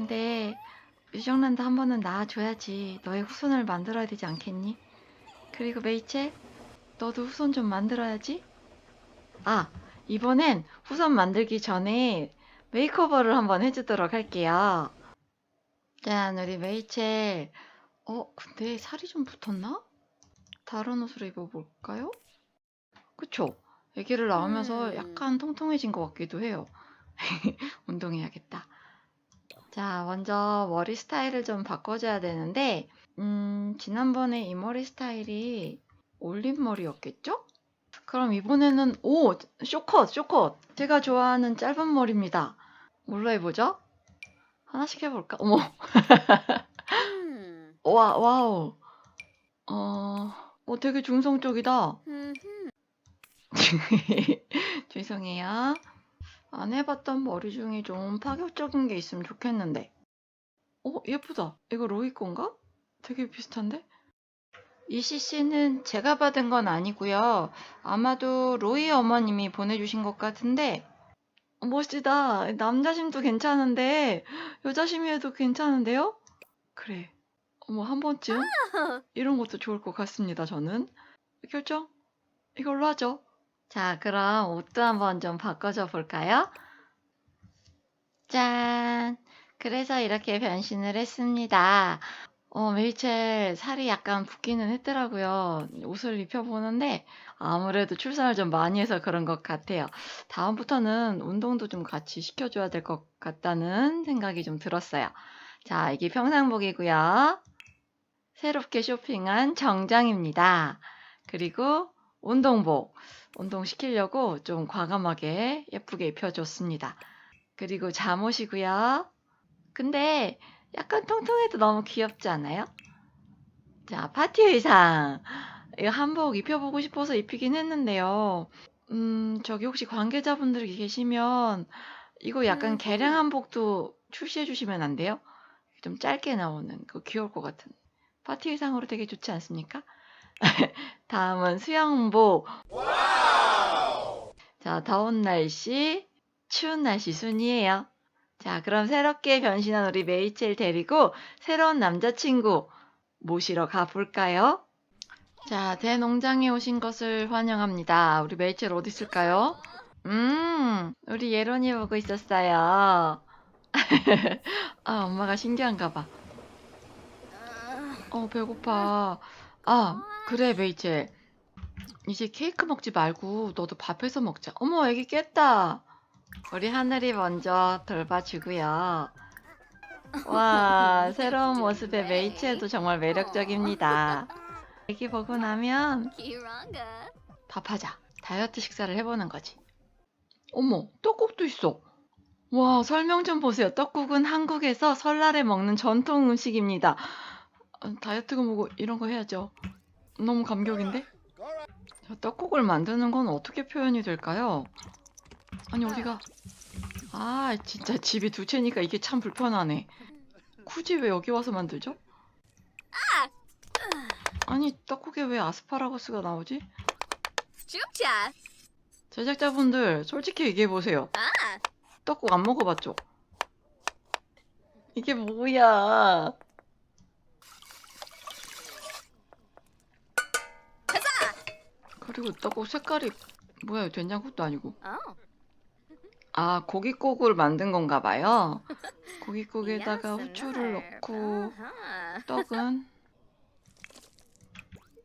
근데 유정란도 한 번은 낳아줘야지. 너의 후손을 만들어야 되지 않겠니? 그리고 메이첼, 너도 후손 좀 만들어야지. 아, 이번엔 후손 만들기 전에 메이크오버를 한번 해주도록 할게요. 짠, 우리 메이첼. 어, 근데 살이 좀 붙었나? 다른 옷으로 입어볼까요? 그쵸? 아기를 낳으면서 음. 약간 통통해진 것 같기도 해요. 운동해야겠다. 자, 먼저 머리 스타일을 좀 바꿔줘야 되는데, 음, 지난번에 이 머리 스타일이 올림머리였겠죠? 그럼 이번에는, 오! 쇼컷, 쇼컷! 제가 좋아하는 짧은 머리입니다. 뭘로 해보죠? 하나씩 해볼까? 어머, 음. 와, 와우. 어, 어, 되게 중성적이다. 음. 죄송해요. 안 해봤던 머리 중에 좀 파격적인 게 있으면 좋겠는데. 어, 예쁘다. 이거 로이 건가? 되게 비슷한데? 이 CC는 제가 받은 건 아니고요. 아마도 로이 어머님이 보내주신 것 같은데 어, 멋지다. 남자심도 괜찮은데 여자심이어도 괜찮은데요? 그래. 어머 한 번쯤 이런 것도 좋을 것 같습니다. 저는 결정 이걸로 하죠. 자, 그럼 옷도 한번 좀 바꿔줘 볼까요? 짠! 그래서 이렇게 변신을 했습니다. 어, 메이첼 살이 약간 붓기는 했더라고요. 옷을 입혀보는데 아무래도 출산을 좀 많이 해서 그런 것 같아요. 다음부터는 운동도 좀 같이 시켜줘야 될 것 같다는 생각이 좀 들었어요. 자, 이게 평상복이고요. 새롭게 쇼핑한 정장입니다. 그리고 운동복. 운동시키려고 좀 과감하게 예쁘게 입혀줬습니다. 그리고 잠옷이고요. 근데 약간 통통해도 너무 귀엽지 않아요? 자, 파티 의상. 이거 한복 입혀보고 싶어서 입히긴 했는데요. 음, 저기 혹시 관계자분들이 계시면 이거 약간 음. 개량 한복도 출시해 주시면 안 돼요? 좀 짧게 나오는 그 귀여울 것 같은 파티 의상으로 되게 좋지 않습니까? 다음은 수영복. 자, 더운 날씨, 추운 날씨 순이에요. 자, 그럼 새롭게 변신한 우리 메이첼 데리고 새로운 남자친구 모시러 가볼까요? 자, 제 농장에 오신 것을 환영합니다. 우리 메이첼 어디 있을까요? 음, 우리 예론이 보고 있었어요. 아, 엄마가 신기한가 봐. 어, 배고파. 아, 그래, 메이첼. 이제 케이크 먹지 말고 너도 밥해서 먹자. 어머, 애기 깼다. 우리 하늘이 먼저 돌봐주고요. 와, 새로운 모습의 메이첼도 정말 매력적입니다. 애기 보고 나면. 밥하자. 다이어트 식사를 해보는 거지. 어머, 떡국도 있어. 와, 설명 좀 보세요. 떡국은 한국에서 설날에 먹는 전통 음식입니다. 아, 다이어트가 뭐고 이런 거 해야죠. 너무 감격인데? 자, 떡국을 만드는 건 어떻게 표현이 될까요? 아니, 어디가? 아, 진짜 집이 두 채니까 이게 참 불편하네. 굳이 왜 여기 와서 만들죠? 아니, 떡국에 왜 아스파라거스가 나오지? 죽자. 제작자분들 솔직히 얘기해 보세요. 아. 떡국 안 먹어봤죠? 이게 뭐야? 그리고 떡국 색깔이 뭐야? 된장국도 아니고. 어. 아 고깃국을 만든 건가 봐요. 고깃국에다가 후추를 넣고. 떡은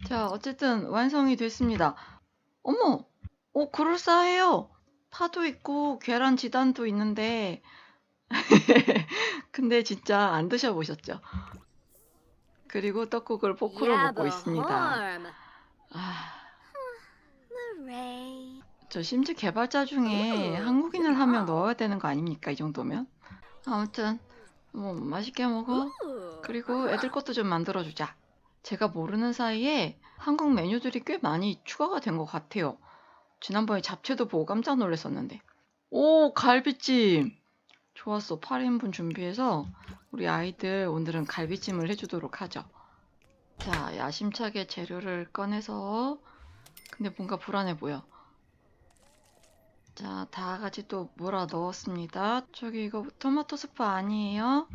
자 어쨌든 완성이 됐습니다. 어머, 어 그럴싸해요. 파도 있고 계란 지단도 있는데 근데 진짜 안 드셔보셨죠? 그리고 떡국을 포크로 먹고 있습니다. 아, 레이. 저 심지어 개발자 중에 오, 한국인을 한명 와우. 넣어야 되는 거 아닙니까? 이 정도면? 아무튼 뭐 맛있게 먹어. 우. 그리고 애들 것도 좀 만들어 주자. 제가 모르는 사이에 한국 메뉴들이 꽤 많이 추가가 된 것 같아요. 지난번에 잡채도 보고 깜짝 놀랐었는데. 오, 갈비찜! 좋았어. 8인분 준비해서 우리 아이들 오늘은 갈비찜을 해주도록 하죠. 자, 야심차게 재료를 꺼내서 근데 뭔가 불안해 보여. 자, 자, 다 같이 또 몰아 넣었습니다. 저기 이거 토마토 스프 아니에요?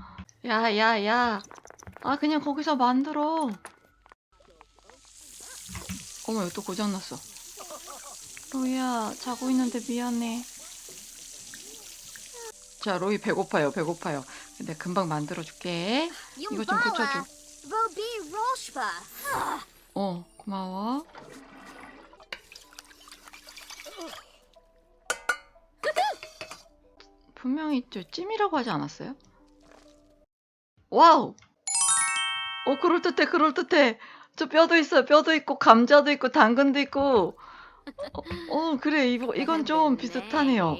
야, 야, 야. 아, 그냥 거기서 만들어. 어머, 이거 또 고장났어. 로이야, 자고 있는데 미안해. 자, 로이 배고파요, 배고파요. 근데 금방 만들어줄게. 이거 좀 고쳐줘. 어, 고마워. 분명히 저 찜이라고 하지 않았어요? 와우! 어, 그럴듯해, 그럴듯해. 저 뼈도 있어요. 뼈도 있고, 감자도 있고, 당근도 있고. 어, 어, 그래. 이거, 이건 좀 비슷하네요.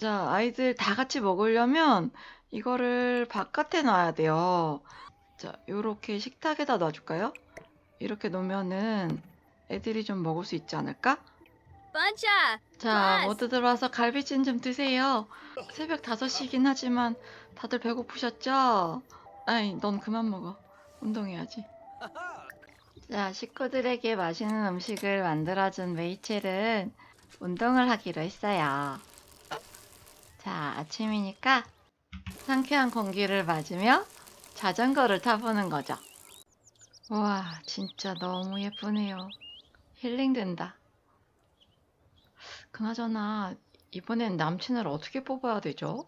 자, 아이들 다 같이 먹으려면 이거를 바깥에 놔야 돼요. 자, 요렇게 식탁에다 놔줄까요? 이렇게 놓으면은 애들이 좀 먹을 수 있지 않을까? Buncha. 자. 모두 들어와서 갈비찜 좀 드세요. 새벽 5시긴 하지만 다들 배고프셨죠? 아이, 넌 그만 먹어. 운동해야지. 자, 식구들에게 맛있는 음식을 만들어준 메이첼은 운동을 하기로 했어요. 자, 아침이니까 상쾌한 공기를 맞으며 자전거를 타보는 거죠. 와, 진짜 너무 예쁘네요. 힐링된다. 그나저나 이번엔 남친을 어떻게 뽑아야 되죠?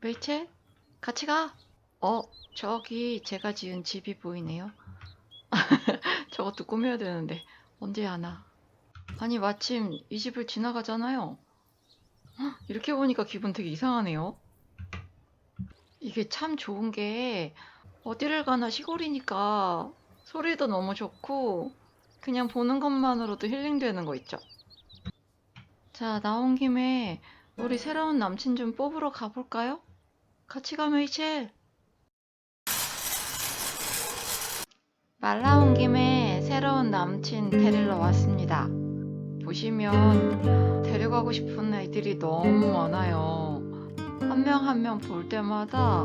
메이첼? 같이 가. 어, 저기 제가 지은 집이 보이네요. 저것도 꾸며야 되는데 언제 하나? 아니 마침 이 집을 지나가잖아요. 헉, 이렇게 보니까 기분 되게 이상하네요. 이게 참 좋은 게 어디를 가나 시골이니까 소리도 너무 좋고 그냥 보는 것만으로도 힐링되는 거 있죠. 자, 나온 김에 우리 새로운 남친 좀 뽑으러 가볼까요? 같이 가, 메이첼. 말 나온 김에 새로운 남친 데리러 왔습니다. 보시면 데려가고 싶은 아이들이 너무 많아요. 한 명 한 명 볼 때마다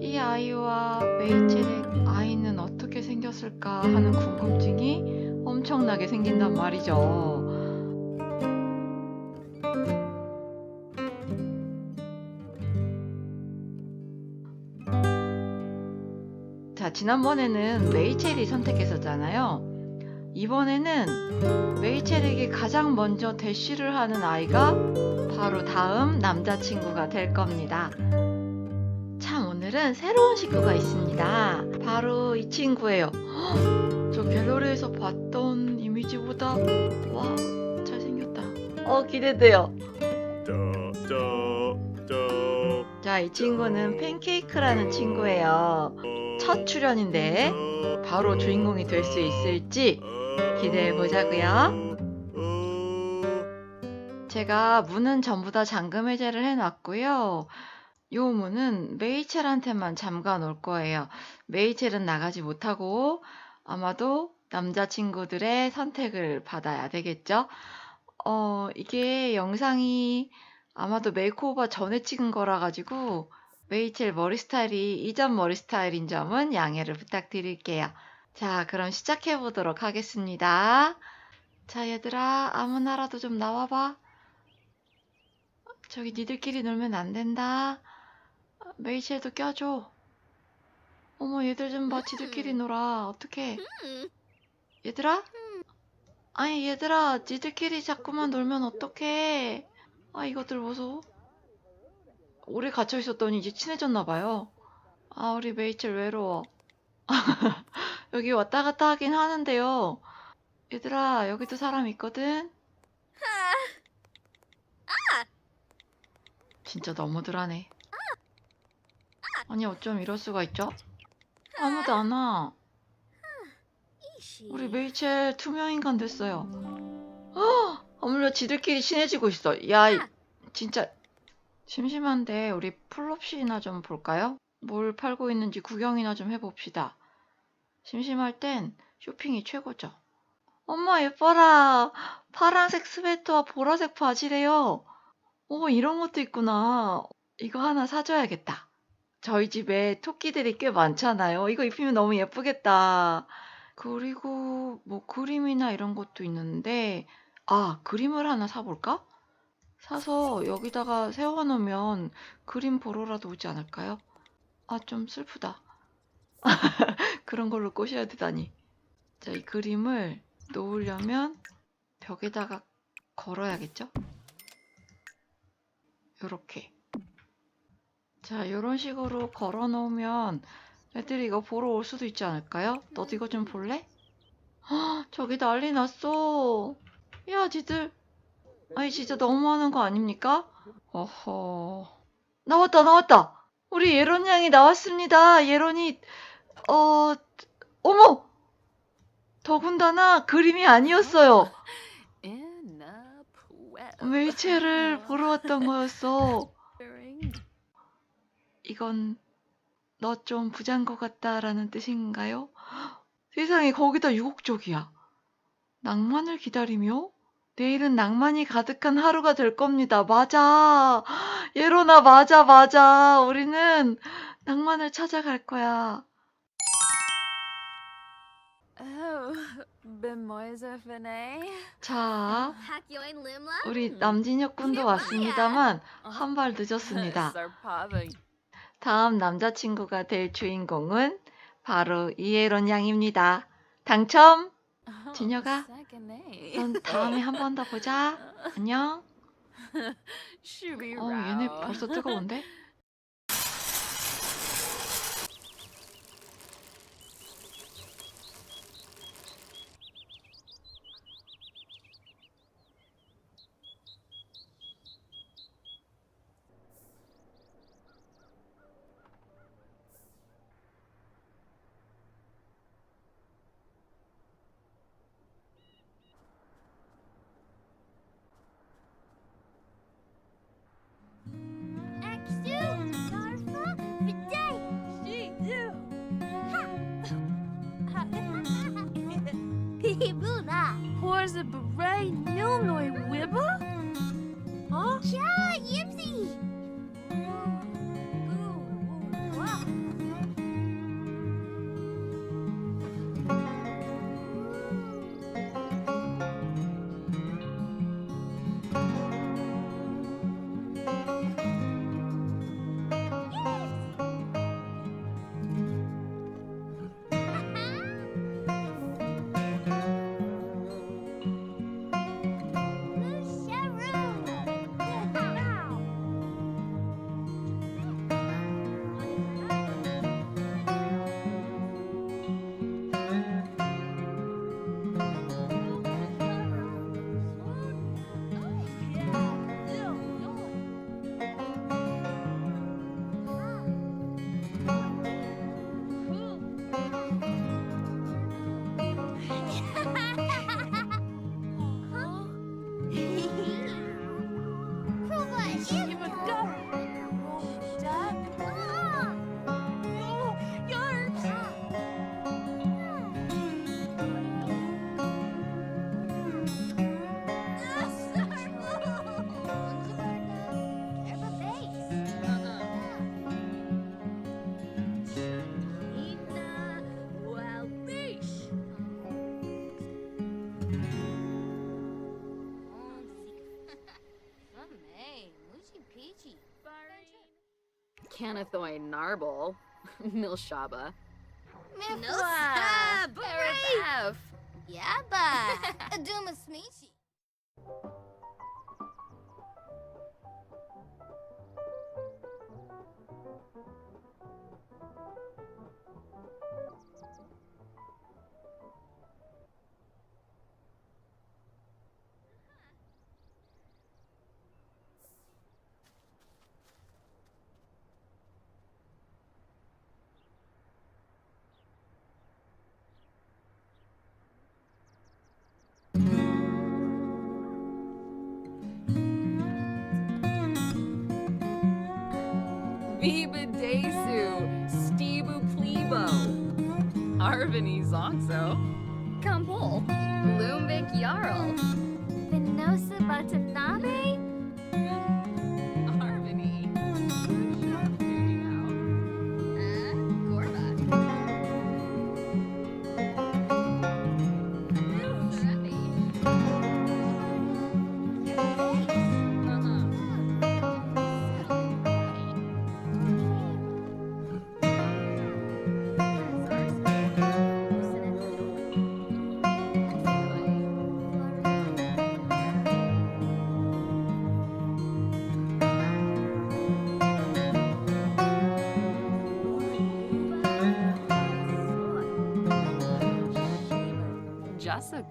이 아이와 메이첼의 아이는 어떻게 생겼을까 하는 궁금증이 엄청나게 생긴단 말이죠. 자, 지난번에는 메이첼이 선택했었잖아요. 이번에는 메이첼에게 가장 먼저 대시를 하는 아이가 바로 다음 남자친구가 될 겁니다. 참, 오늘은 새로운 식구가 있습니다. 바로 이 친구예요. 헉, 저 갤러리에서 봤던 이미지보다, 와, 잘생겼다. 어, 기대돼요. 자, 이 친구는 팬케이크라는 친구예요. 첫 출연인데 바로 주인공이 될 수 있을지 기대해 보자고요. 제가 문은 전부 다 잠금 해제를 해 놨고요. 요 문은 메이첼한테만 잠가 놓을 거예요. 메이첼은 나가지 못하고 아마도 남자친구들의 선택을 받아야 되겠죠? 어, 이게 영상이 아마도 메이크오버 전에 찍은 거라 가지고 메이첼 머리 스타일이 이전 머리 스타일인 점은 양해를 부탁드릴게요. 자, 그럼 시작해 보도록 하겠습니다. 자, 얘들아, 아무 나라도 좀 나와봐. 저기 니들끼리 놀면 안 된다. 메이첼도 껴줘. 어머, 얘들 좀 봐. 지들끼리 놀아. 어떡해. 얘들아? 아니, 얘들아, 니들끼리 자꾸만 놀면 어떡해. 아, 이것들 보소. 오래 갇혀 있었더니 이제 친해졌나 봐요. 아, 우리 메이첼 외로워. 여기 왔다 갔다 하긴 하는데요. 얘들아, 여기도 사람 있거든? 진짜 너무들 하네. 아니, 어쩜 이럴 수가 있죠? 아무도 안 와. 우리 메이첼 투명인간 됐어요. 헉! 어물려 지들끼리 친해지고 있어. 야, 이- 진짜 심심한데 우리 플롭시나 좀 볼까요? 뭘 팔고 있는지 구경이나 좀 해봅시다. 심심할 땐 쇼핑이 최고죠. 엄마 예뻐라. 파란색 스웨터와 보라색 바지래요. 오, 이런 것도 있구나. 이거 하나 사줘야겠다. 저희 집에 토끼들이 꽤 많잖아요. 이거 입히면 너무 예쁘겠다. 그리고 뭐 그림이나 이런 것도 있는데, 아, 그림을 하나 사볼까? 사서 여기다가 세워놓으면 그림 보러라도 오지 않을까요? 아, 좀 슬프다. 그런 걸로 꼬셔야 되다니. 자, 이 그림을 놓으려면 벽에다가 걸어야겠죠? 요렇게. 자, 요런 식으로 걸어 놓으면 애들이 이거 보러 올 수도 있지 않을까요? 너도 이거 좀 볼래? 헉, 저기 난리 났어. 야, 지들. 아니, 진짜 너무하는 거 아닙니까? 어허. 나왔다, 나왔다. 우리 예론 양이 나왔습니다. 예론이, 어, 어머! 더군다나 그림이 아니었어요. 웨이첼을 보러 왔던 거였어. 이건 너 좀 부자인 것 같다라는 뜻인가요? 세상에 거기다 유혹적이야. 낭만을 기다리며 내일은 낭만이 가득한 하루가 될 겁니다. 맞아. 예로나 맞아 맞아. 우리는 낭만을 찾아갈 거야. Oh, Fene. 자? 우리 남진혁 군도 왔습니다만 한 발 늦었습니다. 다음 남자친구가 될 주인공은 바로 이예론 양입니다. 당첨! 진혁아, A. 넌 다음에 한번더 보자. 안녕. 어, 얘네 벌써 뜨거운데? 기분아. Who's a brave new noy wibber? Huh? Yeah, you Canathoy Narble. Milshaba. Nosa! Barabaf. Yaba! Aduma Smeechi! Viva Desu. Stebu Plebo. Arvini Zonzo. Kampol! Lumbik Jarl. Venosa Watanabe?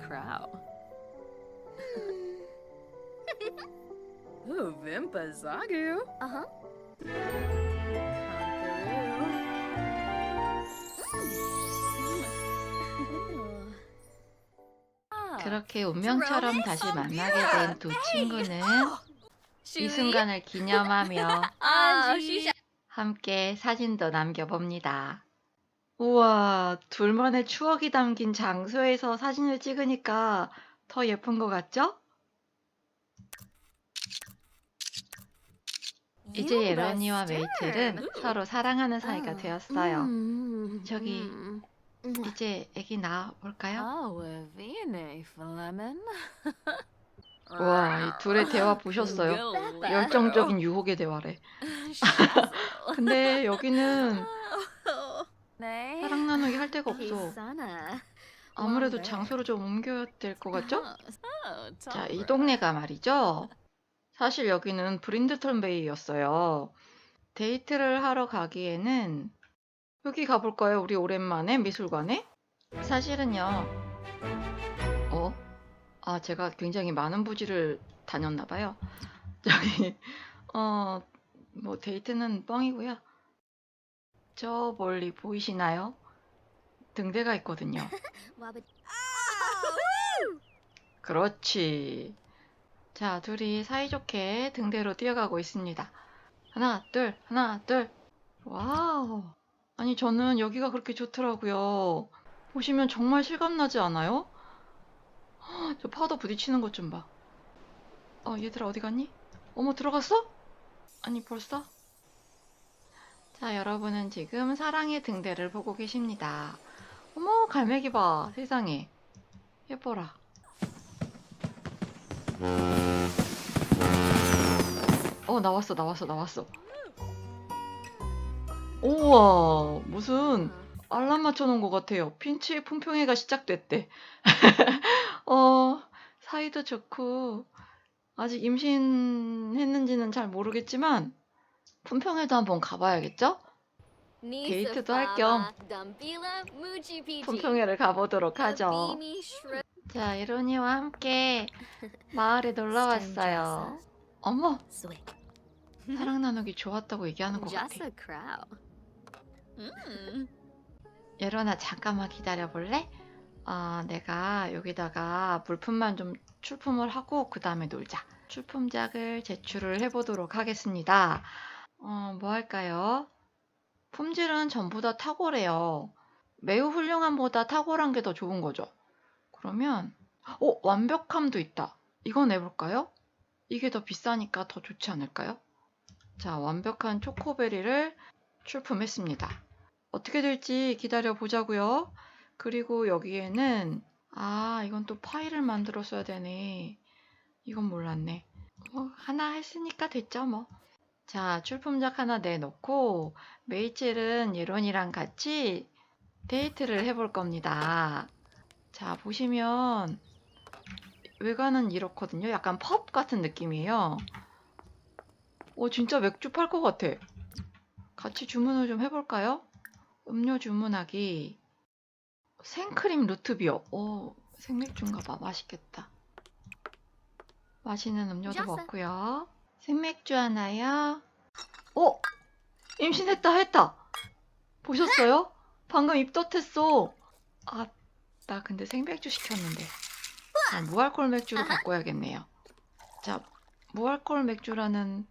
Crow. Ooh, Vimpa Zagu. Uh-huh. 그렇게 운명처럼 다시 만나게 된 두 친구는 이 순간을 기념하며 아, 함께 사진도 남겨봅니다. 우와, 둘만의 추억이 담긴 장소에서 사진을 찍으니까 더 예쁜 것 같죠? 이제 예런이와 메이첼은 서로 사랑하는 사이가 되었어요. 저기, 이제 애기 낳아 볼까요? Oh, Vine Flemen. 와, 이 둘의 대화 보셨어요? 열정적인 유혹의 대화래. 근데 여기는 네. 나누기 할 데가 없어. Sana. 아무래도 장소를 좀 옮겨야 될 것 같죠? Oh, 자, 이 동네가 말이죠. 사실 여기는 브린드턴 베이였어요. 데이트를 하러 가기에는 여기 가볼까요? 우리 오랜만에 미술관에? 사실은요. 어? 아, 제가 굉장히 많은 부지를 다녔나 봐요. 저기 어, 뭐 데이트는 뻥이고요. 저 멀리 보이시나요? 등대가 있거든요. Wabba- 그렇지. 자, 둘이 사이좋게 등대로 뛰어가고 있습니다. 하나, 둘, 하나, 둘. 와우. 아니, 저는 여기가 그렇게 좋더라고요. 보시면 정말 실감나지 않아요? 헉, 저 파도 부딪히는 것 좀 봐. 어, 얘들아, 어디 갔니? 어머, 들어갔어? 아니, 벌써? 자, 여러분은 지금 사랑의 등대를 보고 계십니다. 어머, 갈매기 봐. 세상에. 예뻐라. 어 나왔어 나왔어 나왔어 우와 무슨 알람 맞춰놓은 것 같아요 핀치의 품평회가 시작됐대 어 사이도 좋고 아직 임신했는지는 잘 모르겠지만 품평회도 한번 가봐야겠죠? 데이트도 할 겸 품평회를 가보도록 하죠 자 이론이와 함께 마을에 놀러 왔어요 어머 사랑 나누기 좋았다고 얘기하는 것 같아. Mm. 예런아 잠깐만 기다려 볼래? 아 내가 여기다가 물품만 좀 출품을 하고 그 다음에 놀자. 출품작을 제출을 해보도록 하겠습니다. 어, 뭐 할까요? 품질은 전부 다 탁월해요. 매우 훌륭함보다 탁월한 게 더 좋은 거죠. 그러면 어 완벽함도 있다. 이거 내볼까요? 이게 더 비싸니까 더 좋지 않을까요? 자, 완벽한 초코베리를 출품했습니다. 어떻게 될지 기다려 보자고요. 그리고 여기에는 아, 이건 또 파일을 만들었어야 되네. 이건 몰랐네. 뭐 하나 했으니까 됐죠, 뭐. 자, 출품작 하나 내놓고 메이첼은 예론이랑 같이 데이트를 해볼 겁니다. 자, 보시면 외관은 이렇거든요. 약간 펍 같은 느낌이에요. 오, 진짜 맥주 팔 것 같아. 같이 주문을 좀 해볼까요? 음료 주문하기. 생크림 루트비어. 오, 생맥주인가 봐. 맛있겠다. 마시는 음료도. 먹고요. 생맥주 하나요. 어? 임신했다 했다. 보셨어요? 방금 입덧했어. 아, 나 근데 생맥주 시켰는데. 아, 무알콜 맥주로 바꿔야겠네요. 자, 무알콜 맥주라는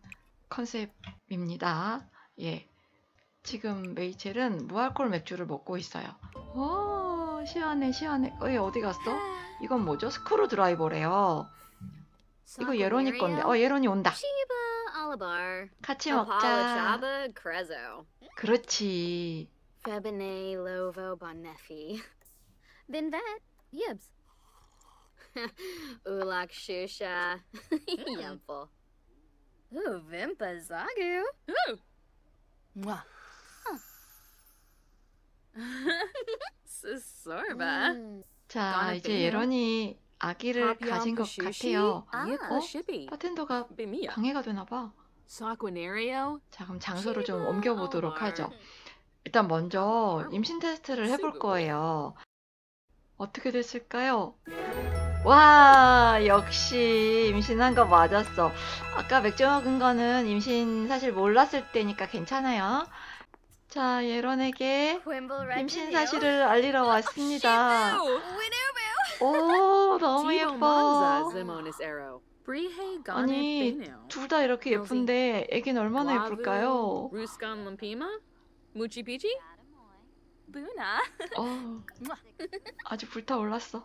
컨셉입니다. 예. 지금 메이첼은 무알콜 맥주를 먹고 있어요. 오, 시원해, 시원해. 어, 얘 어디 갔어? 이건 뭐죠? 스크루 드라이버래요. 이거 예론이 건데. 어, 예론이 온다. Shiba Alabar. 같이 Apollo 먹자. Chaba Crezo. 그렇지. Febine Lovo Bonefi. Then that, Yibs. Ulak Shusha. Yumple. Ooh, Vimpa Zagu. Ooh. Mwah. Sorba. 자, 나는 이제 빼네요. 예런이 아기를 가진 것 같아요. Ah. 어? 바텐더가. 방해가 되나 봐. 자, 그럼 장소를 좀 옮겨보도록. 하죠. 일단 먼저 임신 테스트를 해볼 거예요. 어떻게 됐을까요? 와, 역시 임신한 거 맞았어. 아까 맥주 먹은 거는 임신 사실 몰랐을 때니까 괜찮아요. 자, 예런에게 임신 사실을 알리러 왔습니다. 오, 너무 예뻐. 아니. 둘 다 이렇게 예쁜데 애기는 얼마나 예쁠까요? Lampima? Muchi Pichi? Buna. 어, 아주 불타올랐어.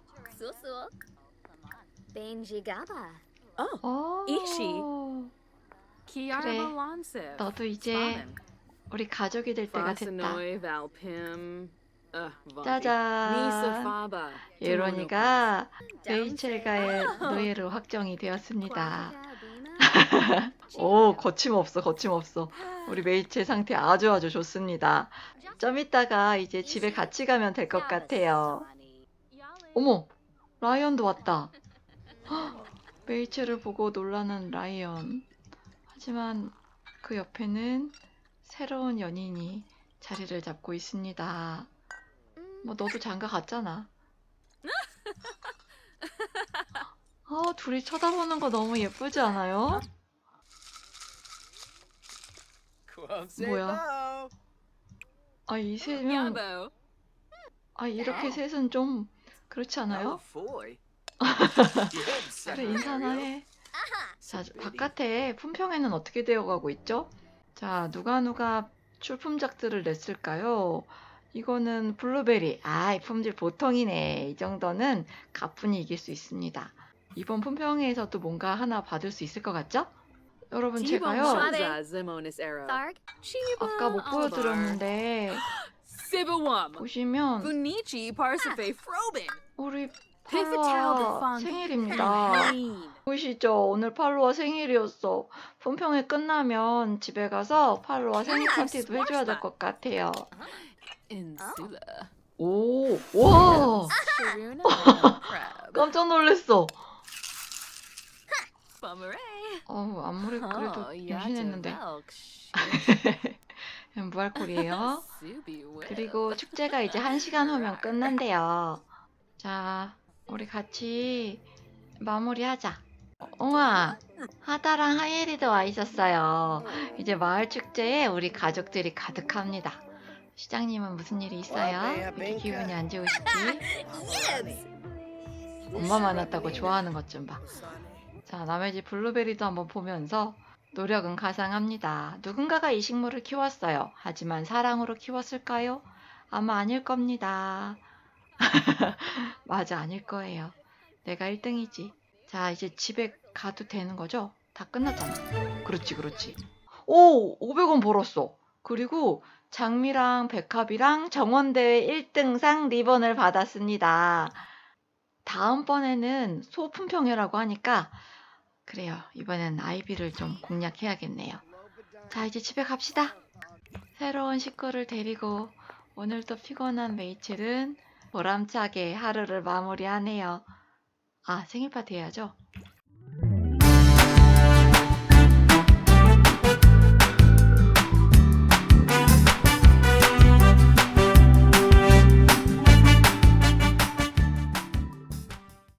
Oh, 어, 그래. 너도 이제 우리 가족이 될 때가 됐다. Uh, 짜잔. 예론이가 레이첼과의 노예로 확정이 되었습니다. 오, 거침없어, 거침없어. 우리 메이첼 상태 아주 아주 좋습니다. 좀 이따가 이제 집에 같이 가면 될 것 같아요. 어머, 라이언도 왔다. 헉, 메이첼을 보고 놀라는 라이언. 하지만 그 옆에는 새로운 연인이 자리를 잡고 있습니다. 뭐 너도 장가 갔잖아. 아, 둘이 쳐다보는 거 너무 예쁘지 않아요? 뭐야? 아, 이 셋은 Yabo. 아, 이렇게 셋은 좀 그렇지 않아요? 그래, 인사나 해. 자, 바깥에 품평회는 어떻게 되어가고 있죠? 자, 누가 누가 출품작들을 냈을까요? 이거는 블루베리. 아, 이 품질 보통이네. 이 정도는 가뿐히 이길 수 있습니다. 이번 품평회에서도 뭔가 하나 받을 수 있을 것 같죠? 여러분, 제가요. 아까 못. 보여드렸는데. 보시면. 우리 Funk. 생일입니다. 보이시죠? 오늘 팔로와 생일이었어. 품평회 끝나면 집에 가서 팔로와 생일 파티도 해줘야 될 것 같아요. Insula. 오, 와! Crab. 깜짝 놀랐어. Bummeray. 어우, 아무리 그래도 Oh, 임신했는데. Yaja 무알콜이에요. 그리고 축제가 이제 한 시간 후면 끝난대요. 자, 우리 같이 마무리하자. 옹아, 하다랑 하예리도 와 있었어요. 이제 마을 축제에 우리 가족들이 가득합니다. 시장님은 무슨 일이 있어요? 왜 이렇게 기분이 안 좋으시지? 엄마 만났다고 좋아하는 것 좀 봐. 자, 남의 집 블루베리도 한번 보면서 노력은 가상합니다. 누군가가 이 식물을 키웠어요. 하지만 사랑으로 키웠을까요? 아마 아닐 겁니다. 맞아, 아닐 거예요. 내가 1등이지. 자, 이제 집에 가도 되는 거죠? 다 끝났잖아. 그렇지, 그렇지. 오! 500원 벌었어. 그리고 장미랑 백합이랑 정원대회 1등상 리본을 받았습니다. 다음번에는 소품평회라고 하니까 그래요. 이번엔 아이비를 좀 공략해야겠네요. 자, 이제 집에 갑시다. 새로운 식구를 데리고 오늘도 피곤한 메이첼은 보람차게 하루를 마무리하네요. 아, 생일 파티 해야죠?